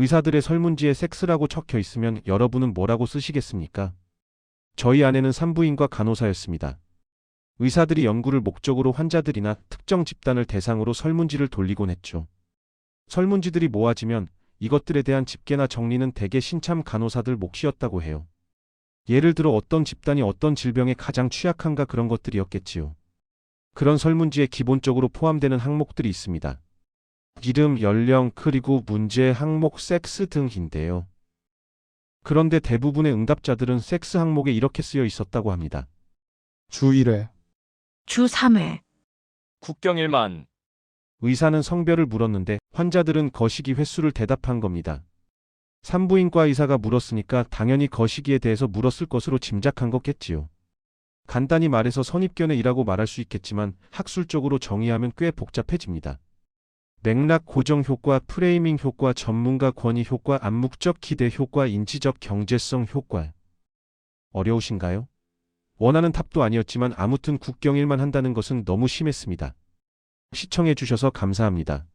의사들의 설문지에 섹스라고 적혀 있으면 여러분은 뭐라고 쓰시겠습니까? 저희 아내는 산부인과 간호사였습니다. 의사들이 연구를 목적으로 환자들이나 특정 집단을 대상으로 설문지를 돌리곤 했죠. 설문지들이 모아지면 이것들에 대한 집계나 정리는 대개 신참 간호사들 몫이었다고 해요. 예를 들어 어떤 집단이 어떤 질병에 가장 취약한가 그런 것들이었겠지요. 그런 설문지에 기본적으로 포함되는 항목들이 있습니다. 이름, 연령, 그리고 문제 항목, 섹스 등인데요. 그런데 대부분의 응답자들은 섹스 항목에 이렇게 쓰여 있었다고 합니다. 주 1회, 주 3회, 국경일만 의사는 성별을 물었는데 환자들은 거시기 횟수를 대답한 겁니다. 산부인과 의사가 물었으니까 당연히 거시기에 대해서 물었을 것으로 짐작한 거겠지요. 간단히 말해서 선입견의이라고 말할 수 있겠지만 학술적으로 정의하면 꽤 복잡해집니다. 맥락 고정 효과, 프레이밍 효과, 전문가 권위 효과, 암묵적 기대 효과, 인지적 경제성 효과. 어려우신가요? 원하는 답도 아니었지만 아무튼 국경일만 한다는 것은 너무 심했습니다. 시청해주셔서 감사합니다.